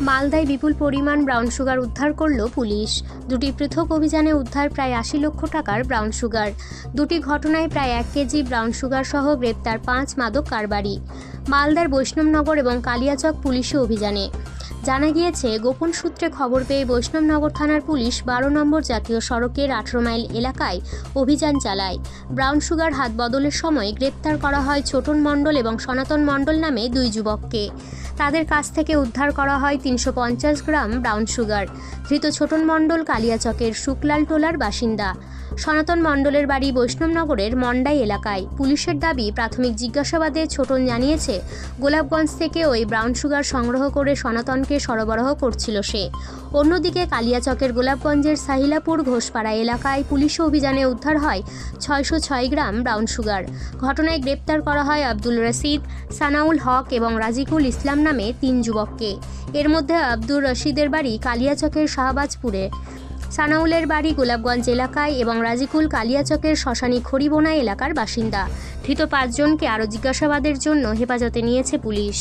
মালদায় বিপুল পরিমাণ brown sugar উদ্ধার করল পুলিশ। দুটি পৃথক অভিযানে উদ্ধার প্রায় আশি লক্ষ টাকার ব্রাউন সুগার। দুটি ঘটনায় প্রায় এক কেজি ব্রাউন সুগার সহ গ্রেপ্তার পাঁচ মাদক কারবারি। মালদার বৈষ্ণবনগর এবং কালিয়াচক পুলিশি অভিযানে। জানা গিয়েছে, গোপন সূত্রে খবর পেয়ে বৈষ্ণবনগর থানার পুলিশ বারো নম্বর জাতীয় সড়কের আঠেরো মাইল এলাকায় অভিযান চালায়। ব্রাউন সুগার হাত বদলের সময় গ্রেপ্তার করা হয় ছোটন মণ্ডল এবং সনাতন মণ্ডল নামে দুই যুবককে। তাদের কাছ থেকে উদ্ধার করা হয় তিনশো পঞ্চাশ গ্রাম ব্রাউন সুগার। ধৃত ছোটন মণ্ডল কালিয়াচকের শুকলাল টোলার বাসিন্দা। সনাতন মণ্ডলের বাড়ি বৈষ্ণবনগরের মন্ডাই এলাকায়। পুলিশের দাবি, প্রাথমিক জিজ্ঞাসাবাদে ছোটন জানিয়েছে, গোলাপগঞ্জ থেকে ওই ব্রাউন সুগার সংগ্রহ করে সনাতনকে সরবরাহ করছিল সে। অন্যদিকে কালিয়াচকের গোলাপগঞ্জের সাহিলাপুর ঘোষপাড়া এলাকায় পুলিশ অভিযানে উদ্ধার হয় ছয়শো ছয় গ্রাম ব্রাউন সুগার। ঘটনায় গ্রেপ্তার করা হয় আব্দুল রশিদ, সানাউল হক এবং রাজিকুল ইসলাম নামে তিন যুবককে। এর মধ্যে আব্দুর রশিদের বাড়ি কালিয়াচকের শাহবাজপুরে। সানাউলের বাড়ি গোলাপগঞ্জ এলাকায় এবং রাজিকুল কালিয়াচকের শ্মশানী খড়িবোনা এলাকার বাসিন্দা। ধৃত পাঁচজনকে আরও জিজ্ঞাসাবাদের জন্য হেফাজতে নিয়েছে পুলিশ।